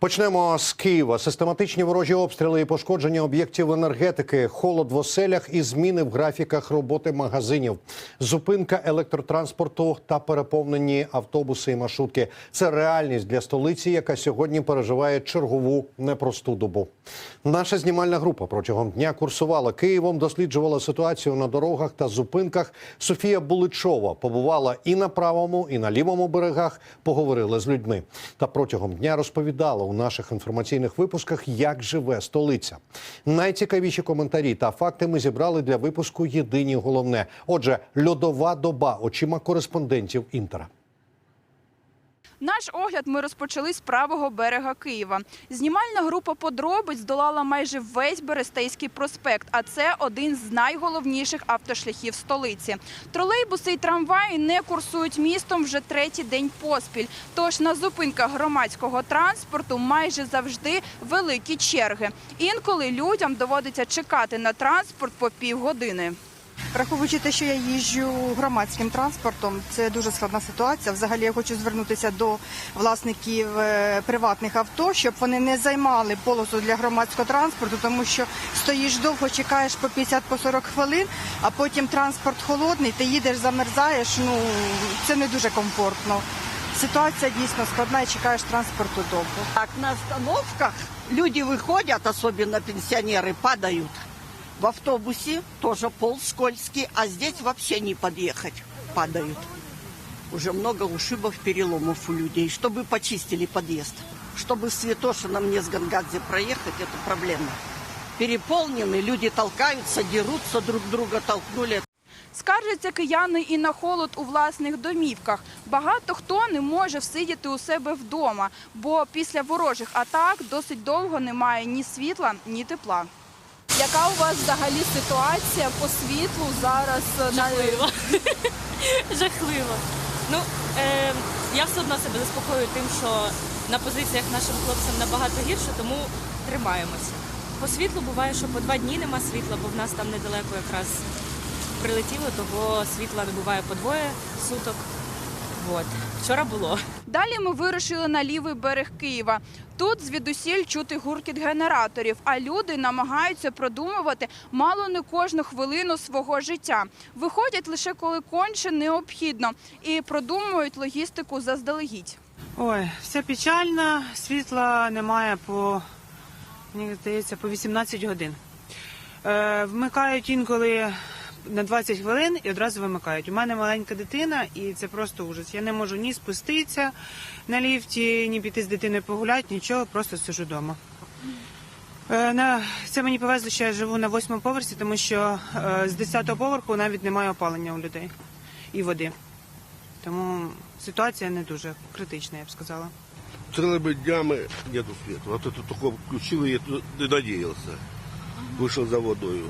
Почнемо з Києва. Систематичні ворожі обстріли і пошкодження об'єктів енергетики, холод в оселях і зміни в графіках роботи магазинів, зупинка електротранспорту та переповнені автобуси і маршрутки. Це реальність для столиці, яка сьогодні переживає чергову непросту добу. Наша знімальна група протягом дня курсувала Києвом, досліджувала ситуацію на дорогах та зупинках. Софія Буличова побувала і на правому, і на лівому берегах. Поговорили з людьми та протягом дня розповідала у наших інформаційних випусках, як живе столиця. Найцікавіші коментарі та факти ми зібрали для випуску Єдині головне. Отже, льодова доба очима кореспондентів інтера. Наш огляд ми розпочали з правого берега Києва. Знімальна група подробиць здолала майже весь Берестейський проспект, а це один з найголовніших автошляхів столиці. Тролейбуси і трамваї не курсують містом вже третій день поспіль. Тож на зупинках громадського транспорту майже завжди великі черги. Інколи людям доводиться чекати на транспорт по півгодини. Враховуючи те, що я їжджу громадським транспортом, це дуже складна ситуація. Взагалі я хочу звернутися до власників е, приватних авто, щоб вони не займали полосу для громадського транспорту, тому що стоїш довго, чекаєш по 50-40 хвилин, а потім транспорт холодний, ти їдеш, замерзаєш. Ну це не дуже комфортно. Ситуація дійсно складна і чекаєш транспорту довго. Так, на остановках люди выходят, особенно пенсионеры, падают. В автобусе тоже пол скользкий, а здесь вообще не подъехать, падают. Уже много ушибов, переломов у людей. Чтобы почистили подъезд. Чтобы с Святошина мне с Гангадзе проехать, это проблема. Переполнены, люди толкаются, дерутся, друг друга толкнули. Скаржаться кияни і на холод у власних домівках. Багато хто не може всидіти у себе вдома, бо після ворожих атак досить довго немає ні світла, ні тепла. Яка у вас взагалі ситуація по світлу зараз? Жахливо. Жахливо. Ну, е, я все одно себе заспокоюю тим, що на позиціях нашим хлопцям набагато гірше, тому тримаємося. По світлу буває, що по два дні нема світла, бо в нас там недалеко якраз прилетіло, того світла не буває по двоє суток. От. Вчора було. Далі ми вирушили на лівий берег Києва. Тут звідусіль чути гуркіт генераторів, а люди намагаються продумувати мало не кожну хвилину свого життя. Виходять лише коли конче необхідно і продумують логістику заздалегідь. Ой, все печально, світла немає по, мені здається, по 18 годин. Е, вмикають інколи на 20 хвилин і одразу вимикають. У мене маленька дитина, і це просто ужас. Я не можу ні спуститися на ліфті, ні піти з дитиною погуляти, нічого, просто сижу вдома. Е, на, це мені повезло, що я живу на восьмому поверсі, тому що е, з 10-го поверху навіть немає опалення у людей і води. Тому ситуація не дуже критична, я б сказала. целыми днями нету света. Вот это только включил и я тут не надеялся. Вышел за водою.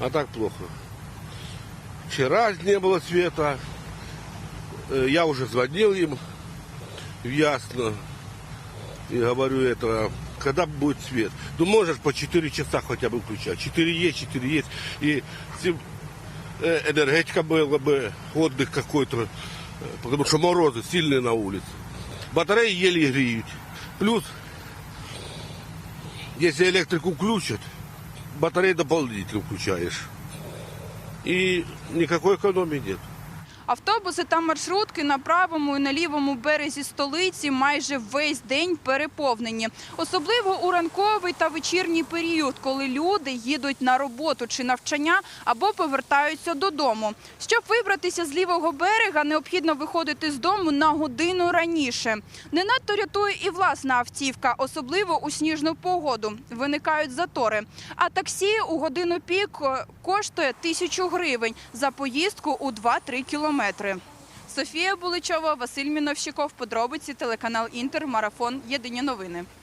А так плохо. Вчера не было света. Э, Я уже звонил им Ясно. И говорю это, когда будет свет? Ну, можешь по 4 часа хотя бы включать. 4 есть, 4 есть. И э, энергетика была бы, отдых какой-то. э, Потому что морозы сильные на улице. Батареи еле греют. Плюс, если электрику включат, батареи дополнительно включаешь. И никакой экономии нет. Автобуси та маршрутки на правому і на лівому березі столиці майже весь день переповнені. Особливо у ранковий та вечірній період, коли люди їдуть на роботу чи навчання або повертаються додому. Щоб вибратися з лівого берега, необхідно виходити з дому на годину раніше. Не надто рятує і власна автівка, особливо у сніжну погоду. Виникають затори. А таксі у годину пік е, коштує тисячу гривень за поїздку у 2-3 кілометри. Софія Буличова, Василь Міновщиков. Подробиці телеканал Інтер. Марафон. Єдині новини.